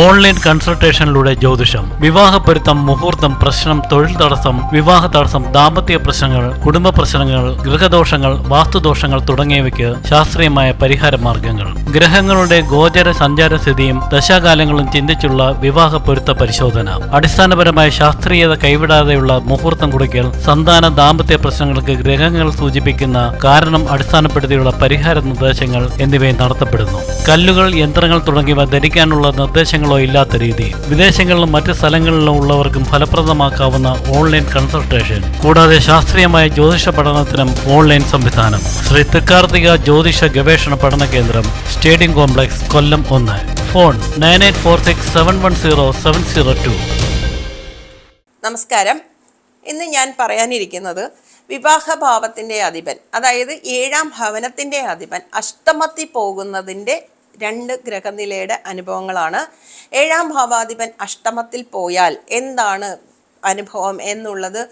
Online കൺസൾട്ടേഷനിലൂടെ ജ്യോതിഷം വിവാഹ പൊരുത്തം മുഹൂർത്തം പ്രശ്നം തൊഴിൽ തടസ്സം വിവാഹ തടസ്സം ദാമ്പത്യ പ്രശ്നങ്ങൾ കുടുംബ പ്രശ്നങ്ങൾ ഗൃഹദോഷങ്ങൾ വാസ്തുദോഷങ്ങൾ തുടങ്ങിയവയ്ക്ക് ശാസ്ത്രീയമായ പരിഹാര മാർഗങ്ങൾ. ഗ്രഹങ്ങളുടെ ഗോചര സഞ്ചാര സ്ഥിതിയും ദശാകാലങ്ങളും ചിന്തിച്ചുള്ള വിവാഹ പൊരുത്ത പരിശോധന. അടിസ്ഥാനപരമായ ശാസ്ത്രീയത കൈവിടാതെയുള്ള മുഹൂർത്തം കുറിക്കൽ സന്താന ദാമ്പത്യ പ്രശ്നങ്ങൾക്ക് ഗ്രഹങ്ങൾ സൂചിപ്പിക്കുന്ന കാരണം അടിസ്ഥാനപ്പെടുത്തിയുള്ള പരിഹാര നിർദ്ദേശങ്ങൾ എന്നിവയും നടത്തപ്പെടുന്നു. കല്ലുകൾ യന്ത്രങ്ങൾ തുടങ്ങിയവ ധരിക്കാനുള്ള നിർദ്ദേശങ്ങളോ ഇല്ലാത്ത രീതി. വിദേശങ്ങളിലും മറ്റ് സ്ഥലങ്ങളിലും ഉള്ളവർക്കും ഫലപ്രദമാക്കാവുന്ന ഓൺലൈൻ കൺസൾട്ടേഷൻ കൂടാതെ ശാസ്ത്രീയമായ ജ്യോതിഷ പഠനത്തിനും ഓൺലൈൻ സംവിധാനം. ശ്രീ തൃക്കാർത്തിക ജ്യോതിഷ ഗവേഷണ പഠന കേന്ദ്രം സ്റ്റേഡിയം കോംപ്ലക്സ് കൊല്ലം ഒന്ന്. Phone nine eight four six seven one zero seven zero two. നമസ്കാരം. ഇന്ന് ഞാൻ പറയാനിരിക്കുന്നത് വിവാഹഭാവത്തിന്റെ അധിപൻ അതായത് ഏഴാം ഭവനത്തിന്റെ അധിപൻ അഷ്ടമത്തി പോകുന്നതിന്റെ രണ്ട് ഗ്രഹനിലയുടെ അനുഭവങ്ങളാണ്. ഏഴാം ഭാവാധിപൻ അഷ്ടമത്തിൽ പോയാൽ എന്താണ് അനുഭവം എന്നുള്ളത്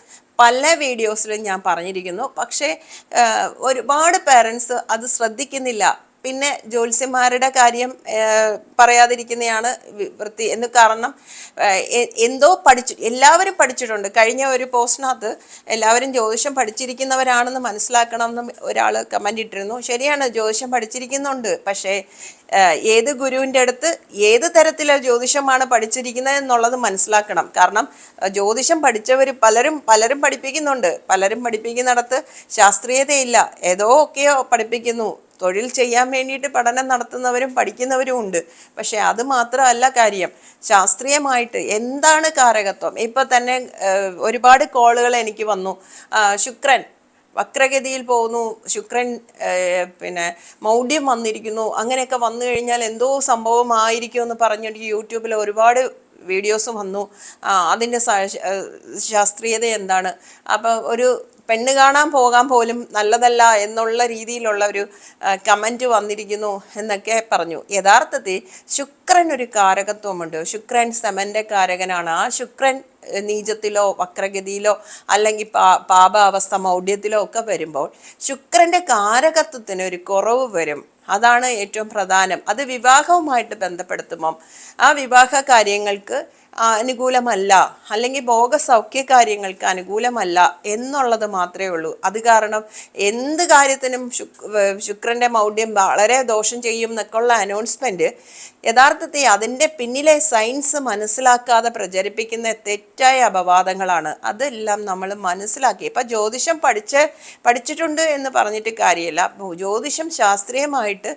പല വീഡിയോസിലും ഞാൻ പറഞ്ഞിരിക്കുന്നു. പക്ഷേ ഒരുപാട് പേരൻസ് അത് ശ്രദ്ധിക്കുന്നില്ല. പിന്നെ ജ്യോത്സ്യന്മാരുടെ കാര്യം പറയാതിരിക്കുന്നതാണ് വൃത്തി എന്ന് കാരണം എന്തോ പഠിച്ചു എല്ലാവരും പഠിച്ചിട്ടുണ്ട്. കഴിഞ്ഞ ഒരു പോസ്റ്റിനകത്ത് എല്ലാവരും ജ്യോതിഷം പഠിച്ചിരിക്കുന്നവരാണെന്ന് മനസ്സിലാക്കണം എന്ന് ഒരാൾ കമന്റ് ഇട്ടിരുന്നു. ശരിയാണ് ജ്യോതിഷം പഠിച്ചിരിക്കുന്നുണ്ട്. പക്ഷേ ഏത് ഗുരുവിന്റെ അടുത്ത് ഏത് തരത്തിലെ ജ്യോതിഷമാണ് പഠിച്ചിരിക്കുന്നത് എന്നുള്ളത് മനസ്സിലാക്കണം. കാരണം ജ്യോതിഷം പഠിച്ചവർ പലരും പലരും പഠിപ്പിക്കുന്നുണ്ട്. പലരും പഠിപ്പിക്കുന്നിടത്ത് ശാസ്ത്രീയതയില്ല. ഏതോ ഒക്കെയോ പഠിപ്പിക്കുന്നു. തൊഴിൽ ചെയ്യാൻ വേണ്ടിയിട്ട് പഠനം നടത്തുന്നവരും പഠിക്കുന്നവരും ഉണ്ട്. പക്ഷേ അത് മാത്രമല്ല കാര്യം. ശാസ്ത്രീയമായിട്ട് എന്താണ് കാരകത്വം? ഇപ്പം തന്നെ ഒരുപാട് കോളുകൾ എനിക്ക് വന്നു. ശുക്രൻ. വക്രഗതിയിൽ പോകുന്നു. ശുക്രൻ പിന്നെ മൗഢ്യം വന്നിരിക്കുന്നു. അങ്ങനെയൊക്കെ വന്നു കഴിഞ്ഞാൽ എന്തോ സംഭവമായിരിക്കും എന്ന് പറഞ്ഞിട്ട് യൂട്യൂബിൽ ഒരുപാട് വീഡിയോസ് വന്നു. അതിന്റെ ശാസ്ത്രീയത എന്താണ്? അപ്പോൾ ഒരു പെണ്ണ് കാണാൻ പോകാൻ പോലും നല്ലതല്ല എന്നുള്ള രീതിയിലുള്ള ഒരു കമന്റ് വന്നിരിക്കുന്നു എന്നൊക്കെ പറഞ്ഞു. യഥാർത്ഥത്തിൽ ശുക്രൻ ഒരു കാരകത്വമുണ്ട്. ശുക്രൻ സമന്റെ കാരകനാണ്. ആ ശുക്രൻ നീചത്തിലോ വക്രഗതിയിലോ അല്ലെങ്കിൽ പാ പാപാവസ്ഥ മൗഢ്യത്തിലോ ഒക്കെ വരുമ്പോൾ ശുക്രന്റെ കാരകത്വത്തിന് ഒരു കുറവ് വരും. അതാണ് ഏറ്റവും പ്രധാനം. അത് വിവാഹവുമായിട്ട് ബന്ധപ്പെടുത്തുമ്പം ആ വിവാഹ കാര്യങ്ങൾക്ക് അനുകൂലമല്ല. അല്ലെങ്കിൽ ഭോഗസൗഖ്യ കാര്യങ്ങൾക്ക് അനുകൂലമല്ല എന്നുള്ളത് മാത്രമേ ഉള്ളൂ. അത് കാരണം എന്ത് കാര്യത്തിനും ശുക് ശുക്രന്റെ മൗഢ്യം വളരെ ദോഷം ചെയ്യും എന്നൊക്കെയുള്ള അനൗൺസ്മെന്റ് യഥാർത്ഥത്തിൽ അതിന്റെ പിന്നിലെ സയൻസ് മനസ്സിലാക്കാതെ പ്രചരിപ്പിക്കുന്ന തെറ്റായ അപവാദങ്ങളാണ്. അതെല്ലാം നമ്മൾ മനസ്സിലാക്കി. ഇപ്പം ജ്യോതിഷം പഠിച്ച് പഠിച്ചിട്ടുണ്ട് എന്ന് പറഞ്ഞിട്ട് കാര്യമില്ല. ജ്യോതിഷം ശാസ്ത്രീയമായിട്ട്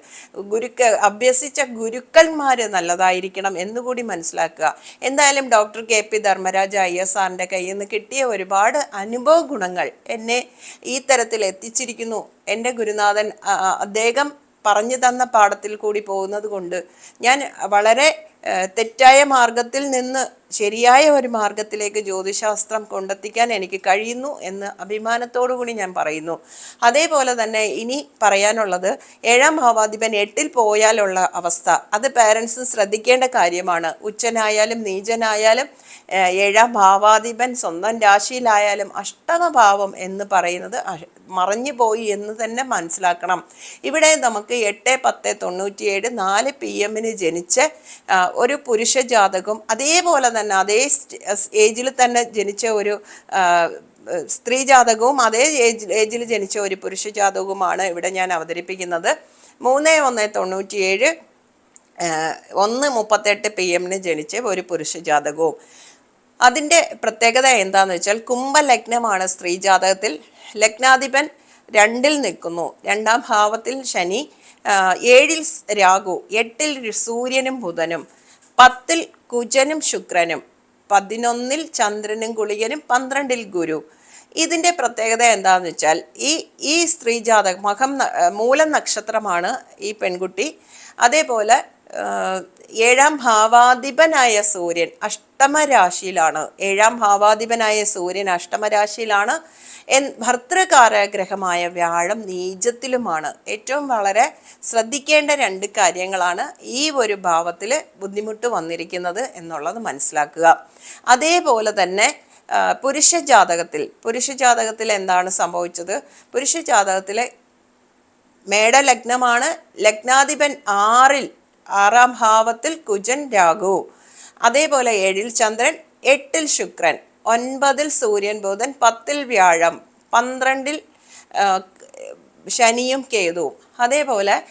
ഗുരുക്ക അഭ്യസിച്ച ഗുരുക്കന്മാർ നല്ലതായിരിക്കണം എന്നുകൂടി മനസ്സിലാക്കുക. എന്തായാലും doctor K P Dharmaraja I S ആറിന്റെ കയ്യിൽ നിന്ന് കിട്ടിയ ഒരുപാട് അനുഭവ ഗുണങ്ങൾ എന്നെ ഈ തരത്തിൽ എത്തിച്ചിരിക്കുന്നു. എന്റെ ഗുരുനാഥൻ അദ്ദേഹം പറഞ്ഞു തന്ന പാഠത്തിൽ കൂടി പോകുന്നത് കൊണ്ട് ഞാൻ വളരെ തെറ്റായ മാർഗത്തിൽ നിന്ന് ശരിയായ ഒരു മാർഗത്തിലേക്ക് ജ്യോതിശാസ്ത്രം കൊണ്ടെത്തിക്കാൻ എനിക്ക് കഴിയുന്നു എന്ന് അഭിമാനത്തോടു കൂടി ഞാൻ പറയുന്നു. അതേപോലെ തന്നെ ഇനി പറയാനുള്ളത് ഏഴാം ഭാവാധിപൻ എട്ടിൽ പോയാലുള്ള അവസ്ഥ. അത് പാരൻസ് ശ്രദ്ധിക്കേണ്ട കാര്യമാണ്. ഉച്ചനായാലും നീചനായാലും ഏഴാം ഭാവാധിപൻ സ്വന്തം രാശിയിലായാലും അഷ്ടമഭാവം എന്ന് പറയുന്നത് മറഞ്ഞു പോയി എന്ന് തന്നെ മനസ്സിലാക്കണം. ഇവിടെ നമുക്ക് എട്ട് പത്ത് തൊണ്ണൂറ്റിയേഴ് നാല് പി എമ്മിന് ജനിച്ച് ഒരു പുരുഷ ജാതകം അതേപോലെ തന്നെ അതേ ഏജിൽ തന്നെ ജനിച്ച ഒരു സ്ത്രീ ജാതകവും അതേ ഏജ് ഏജിൽ ജനിച്ച ഒരു പുരുഷ ജാതകവുമാണ് ഇവിടെ ഞാൻ അവതരിപ്പിക്കുന്നത്. മൂന്ന് ഒന്ന് തൊണ്ണൂറ്റിയേഴ് ഒന്ന് മുപ്പത്തെട്ട് പി എമ്മിന് ജനിച്ച ഒരു പുരുഷ ജാതകവും. അതിന്റെ പ്രത്യേകത എന്താണെന്ന് വെച്ചാൽ കുംഭലഗ്നമാണ് സ്ത്രീ ജാതകത്തിൽ. ലഗ്നാധിപൻ രണ്ടിൽ നിൽക്കുന്നു. രണ്ടാം ഭാവത്തിൽ ശനി ഏഴിൽ രാഹു എട്ടിൽ സൂര്യനും ബുധനും പത്തിൽ കുജനും ശുക്രനും പതിനൊന്നിൽ ചന്ദ്രനും കുളികനും പന്ത്രണ്ടിൽ ഗുരു. ഇതിന്റെ പ്രത്യേകത എന്താണെന്ന് വെച്ചാൽ ഈ ഈ സ്ത്രീ മഖം മൂലം നക്ഷത്രമാണ് ഈ പെൺകുട്ടി. അതേപോലെ ഏഴാം ഭാവാധിപനായ സൂര്യൻ അഷ്ടമരാശിയിലാണ്. ഏഴാം ഭാവാധിപനായ സൂര്യൻ അഷ്ടമരാശിയിലാണ്. എൻ ഭർത്തൃകാരഗ്രഹമായ വ്യാഴം നീചത്തിലുമാണ്. ഏറ്റവും വളരെ ശ്രദ്ധിക്കേണ്ട രണ്ട് കാര്യങ്ങളാണ് ഈ ഒരു ഭാവത്തിൽ ബുദ്ധിമുട്ട് വന്നിരിക്കുന്നത് എന്നുള്ളത് മനസ്സിലാക്കുക. അതേപോലെ തന്നെ പുരുഷ ജാതകത്തിൽ പുരുഷ ജാതകത്തിൽ എന്താണ് സംഭവിച്ചത്? പുരുഷ ജാതകത്തിലെ മേടലഗ്നമാണ് ലഗ്നാധിപൻ ആറിൽ ആറാം ഭാവത്തിൽ കുജൻ രാഹു. അതേപോലെ ഏഴിൽ ചന്ദ്രൻ എട്ടിൽ ശുക്രൻ ഒൻപതിൽ സൂര്യൻ ബുധൻ പത്തിൽ വ്യാഴം പന്ത്രണ്ടിൽ ശനിയും കേതുവും. അതേപോലെ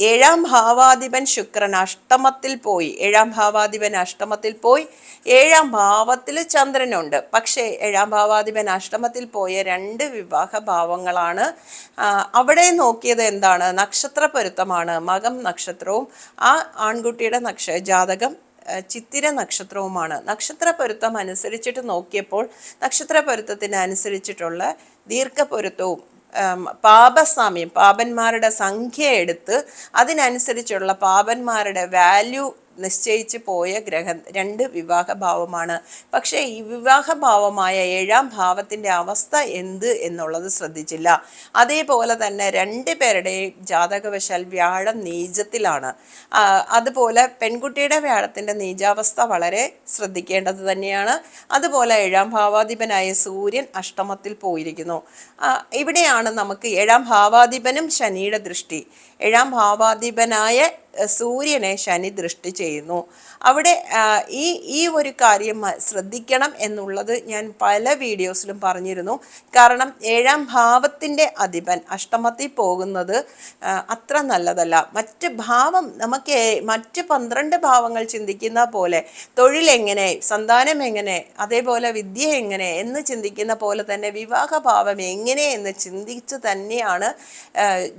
ഏഴാം ഭാവാധിപൻ ശുക്രൻ അഷ്ടമത്തിൽ പോയി. ഏഴാം ഭാവാധിപൻ അഷ്ടമത്തിൽ പോയി. ഏഴാം ഭാവത്തിൽ ചന്ദ്രനുണ്ട്. പക്ഷേ ഏഴാം ഭാവാധിപൻ അഷ്ടമത്തിൽ പോയ രണ്ട് വിവാഹ ഭാവങ്ങളാണ്. അവിടെ നോക്കിയത് എന്താണ്? നക്ഷത്ര പൊരുത്തമാണ് മകം നക്ഷത്രവും ആ ആൺകുട്ടിയുടെ നക്ഷ ജാതകം ചിത്തിര നക്ഷത്രവുമാണ്. നക്ഷത്ര പൊരുത്തം അനുസരിച്ചിട്ട് നോക്കിയപ്പോൾ നക്ഷത്ര പൊരുത്തത്തിന് അനുസരിച്ചിട്ടുള്ള ദീർഘപൊരുത്തവും പാപസാമ്യം പാപന്മാരുടെ സംഖ്യ എടുത്ത് അതിനനുസരിച്ചുള്ള പാപന്മാരുടെ വാല്യൂ നിശ്ചയിച്ച് പോയ ഗ്രഹം രണ്ട് വിവാഹഭാവമാണ്. പക്ഷേ ഈ വിവാഹഭാവമായ ഏഴാം ഭാവത്തിന്റെ അവസ്ഥ എന്ത് എന്നുള്ളത് ശ്രദ്ധിച്ചില്ല. അതേപോലെ തന്നെ രണ്ട് പേരുടെയും ജാതകവശാൽ വ്യാഴം നീചത്തിലാണ്. അതുപോലെ പെൺകുട്ടിയുടെ വ്യാഴത്തിന്റെ നീചാവസ്ഥ വളരെ ശ്രദ്ധിക്കേണ്ടത് തന്നെയാണ്. അതുപോലെ ഏഴാം ഭാവാധിപനായ സൂര്യൻ അഷ്ടമത്തിൽ പോയിരിക്കുന്നു. ഇവിടെയാണ് നമുക്ക് ഏഴാം ഭാവാധിപനും ശനിയുടെ ദൃഷ്ടി. ഏഴാം ഭാവാധിപനായ സൂര്യനെ ശനി ദൃഷ്ടി ചെയ്യുന്നു. അവിടെ ഈ ഈ ഒരു കാര്യം ശ്രദ്ധിക്കണം എന്നുള്ളത് ഞാൻ പല വീഡിയോസിലും പറഞ്ഞിരുന്നു. കാരണം ഏഴാം ഭാവത്തിന്റെ അധിപൻ അഷ്ടമത്തിൽ പോകുന്നത് അത്ര നല്ലതല്ല. മറ്റ് ഭാവം നമുക്ക് മറ്റ് പന്ത്രണ്ട് ഭാവങ്ങൾ ചിന്തിക്കുന്ന പോലെ തൊഴിൽ എങ്ങനെ സന്താനം എങ്ങനെ അതേപോലെ വിദ്യ എങ്ങനെ എന്ന് ചിന്തിക്കുന്ന പോലെ തന്നെ വിവാഹ ഭാവം എങ്ങനെ എന്ന് ചിന്തിച്ച് തന്നെയാണ്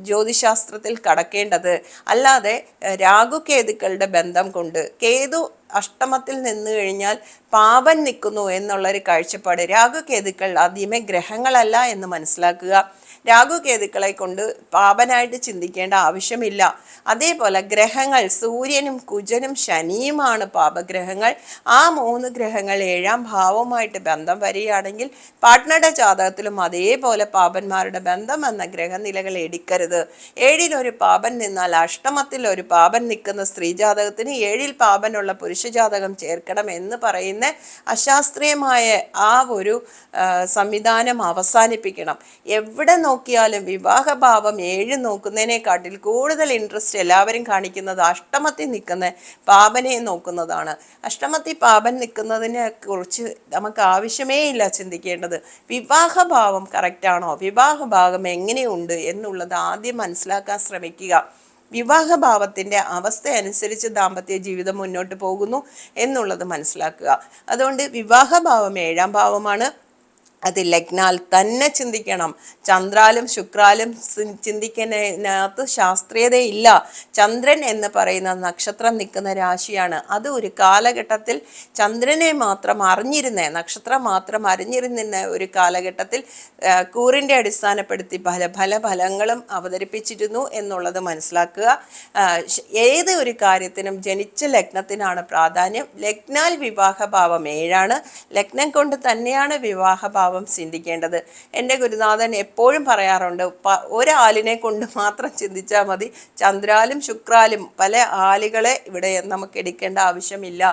ജ്യോതിശാസ്ത്രത്തിൽ കടക്കേണ്ടത്. അല്ലാതെ ആ, രാഹുകേതുക്കളുടെ ബന്ധം കൊണ്ട് കേതു അഷ്ടമത്തിൽ നിന്ന് കഴിഞ്ഞാൽ പാപൻ നിൽക്കുന്നു എന്നുള്ളൊരു കാഴ്ചപ്പാട്. രാഹുകേതുക്കൾ ആദ്യമേ ഗ്രഹങ്ങളല്ല എന്ന് മനസ്സിലാക്കുക. രാഹുകേതുക്കളെ കൊണ്ട് പാപനായിട്ട് ചിന്തിക്കേണ്ട ആവശ്യമില്ല. അതേപോലെ ഗ്രഹങ്ങൾ സൂര്യനും കുജനും ശനിയുമാണ് പാപഗ്രഹങ്ങൾ. ആ മൂന്ന് ഗ്രഹങ്ങൾ ഏഴാം ഭാവവുമായിട്ട് ബന്ധം വരികയാണെങ്കിൽ പാർട്ട്ണറുടെ ജാതകത്തിലും അതേപോലെ പാപന്മാരുടെ ബന്ധം എന്ന ഗ്രഹനിലകൾ എടുക്കരുത്. ഏഴിൽ ഒരു പാപൻ നിന്നാൽ അഷ്ടമത്തിൽ ഒരു പാപൻ നിൽക്കുന്ന സ്ത്രീ ജാതകത്തിന് ഏഴിൽ പാപനുള്ള പുരുഷ ജാതകം ചേർക്കണം എന്ന് പറയുന്ന അശാസ്ത്രീയമായ ആ ഒരു സംവിധാനം അവസാനിപ്പിക്കണം. എവിടെ നോക്കിയാലും വിവാഹഭാവം ഏഴ് നോക്കുന്നതിനെക്കാട്ടിൽ കൂടുതൽ ഇൻട്രസ്റ്റ് എല്ലാവരും കാണിക്കുന്നത് അഷ്ടമത്തിൽ നിൽക്കുന്ന പാപനെ നോക്കുന്നതാണ്. അഷ്ടമത്തിൽ പാപൻ നിൽക്കുന്നതിനെ കുറിച്ച് നമുക്ക് ആവശ്യമേ ഇല്ല ചിന്തിക്കേണ്ടത്. വിവാഹഭാവം കറക്റ്റാണോ വിവാഹഭാവം എങ്ങനെയുണ്ട് എന്നുള്ളത് ആദ്യം മനസ്സിലാക്കാൻ ശ്രമിക്കുക. വിവാഹഭാവത്തിന്റെ അവസ്ഥയനുസരിച്ച് ദാമ്പത്യ ജീവിതം മുന്നോട്ട് പോകുന്നു എന്നുള്ളത് മനസ്സിലാക്കുക. അതുകൊണ്ട് വിവാഹഭാവം ഏഴാം ഭാവമാണ്. അത് ലഗ്നാൽ തന്നെ ചിന്തിക്കണം. ചന്ദ്രാലും ശുക്രാലും ചിന്തിക്കുന്നതിനകത്ത് ശാസ്ത്രീയതയില്ല. ചന്ദ്രൻ എന്ന് പറയുന്ന നക്ഷത്രം നിൽക്കുന്ന രാശിയാണ്. അത് ഒരു കാലഘട്ടത്തിൽ ചന്ദ്രനെ മാത്രം അറിഞ്ഞിരുന്ന നക്ഷത്രം മാത്രം അറിഞ്ഞിരുന്ന ഒരു കാലഘട്ടത്തിൽ കൂറിന്റെ അടിസ്ഥാനപ്പെടുത്തി പല പല ഫലങ്ങളും അവതരിപ്പിച്ചിരുന്നു എന്നുള്ളത് മനസ്സിലാക്കുക. ഏത് ഒരു കാര്യത്തിനും ജനിച്ച ലഗ്നത്തിനാണ് പ്രാധാന്യം. ലഗ്നാൽ വിവാഹഭാവം ഏഴാണ്. ലഗ്നം കൊണ്ട് തന്നെയാണ് വിവാഹഭാവം ചിന്തിക്കേണ്ടത്. എന്റെ ഗുരുനാഥൻ എപ്പോഴും പറയാറുണ്ട് ഒരാലിനെ കൊണ്ട് മാത്രം ചിന്തിച്ചാൽ മതി. ചന്ദ്രാലും ശുക്രാലും പല ആലുകളെ ഇവിടെ നമുക്ക് എടുക്കേണ്ട ആവശ്യമില്ല.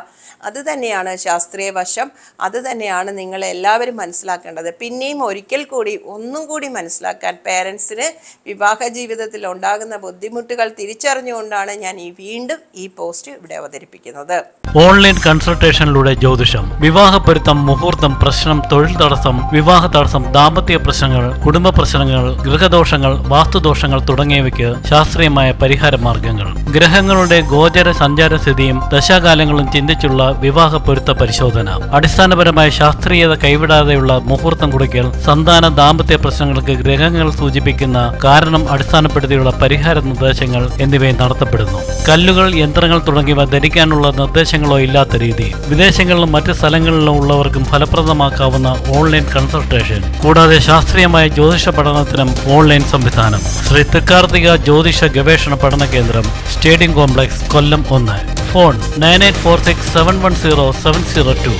അത് തന്നെയാണ് ശാസ്ത്രീയ വശം. അത് തന്നെയാണ് നിങ്ങൾ എല്ലാവരും മനസ്സിലാക്കേണ്ടത്. പിന്നെയും ഒരിക്കൽ കൂടി ഒന്നും കൂടി മനസ്സിലാക്കാൻ പേരൻസിന് വിവാഹ ജീവിതത്തിൽ ഉണ്ടാകുന്ന ബുദ്ധിമുട്ടുകൾ തിരിച്ചറിഞ്ഞുകൊണ്ടാണ് ഞാൻ ഈ വീണ്ടും ഈ പോസ്റ്റ് ഇവിടെ അവതരിപ്പിക്കുന്നത്. ഓൺലൈൻ കൺസൾട്ടേഷനിലൂടെ ജ്യോതിഷം വിവാഹപ്പൊരുത്തം മുഹൂർത്തം പ്രശ്നം തൊഴിൽ തടസ്സം വിവാഹ തടസ്സം ദാമ്പത്യ പ്രശ്നങ്ങൾ കുടുംബ പ്രശ്നങ്ങൾ ഗൃഹദോഷങ്ങൾ വാസ്തുദോഷങ്ങൾ തുടങ്ങിയവയ്ക്ക് ശാസ്ത്രീയമായ പരിഹാര മാർഗങ്ങൾ. ഗ്രഹങ്ങളുടെ ഗോചര സഞ്ചാര സ്ഥിതിയും ദശാകാലങ്ങളും ചിന്തിച്ചുള്ള വിവാഹ പൊരുത്ത പരിശോധന. അടിസ്ഥാനപരമായ ശാസ്ത്രീയത കൈവിടാതെയുള്ള മുഹൂർത്തം കുറിക്കൽ സന്താന ദാമ്പത്യ പ്രശ്നങ്ങൾക്ക് ഗ്രഹങ്ങൾ സൂചിപ്പിക്കുന്ന കാരണം അടിസ്ഥാനപ്പെടുത്തിയുള്ള പരിഹാര നിർദ്ദേശങ്ങൾ എന്നിവയും നടത്തപ്പെടുന്നു. കല്ലുകൾ യന്ത്രങ്ങൾ തുടങ്ങിയവ ധരിക്കാനുള്ള നിർദ്ദേശങ്ങളോ ഇല്ലാത്ത രീതി. വിദേശങ്ങളിലും മറ്റ് സ്ഥലങ്ങളിലും ഉള്ളവർക്കും ഫലപ്രദമാക്കാവുന്ന ഓൺലൈൻ കൺസൾട്ടേഷൻ കൂടാതെ ശാസ്ത്രീയമായ ജ്യോതിഷ പഠനത്തിനും ഓൺലൈൻ സംവിധാനം. ശ്രീ തൃക്കാർത്തിക ജ്യോതിഷ ഗവേഷണ പഠന കേന്ദ്രം സ്റ്റേഡിയം കോംപ്ലക്സ് കൊല്ലം ഒന്ന്. Phone nine eight four six seven one zero seven zero two.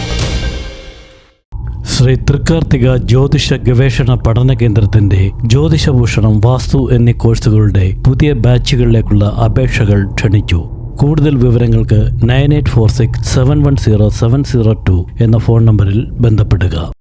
Shri Thrikkarthika ജ്യോതിഷ ഗവേഷണ പഠന കേന്ദ്രത്തിന്റെ ജ്യോതിഷഭൂഷണം വാസ്തു എന്നീ കോഴ്സുകളുടെ പുതിയ ബാച്ചുകളിലേക്കുള്ള അപേക്ഷകൾ ക്ഷണിച്ചു. കൂടുതൽ വിവരങ്ങൾക്ക് nine eight four six seven one zero seven zero two എന്ന ഫോൺ നമ്പറിൽ ബന്ധപ്പെടുക.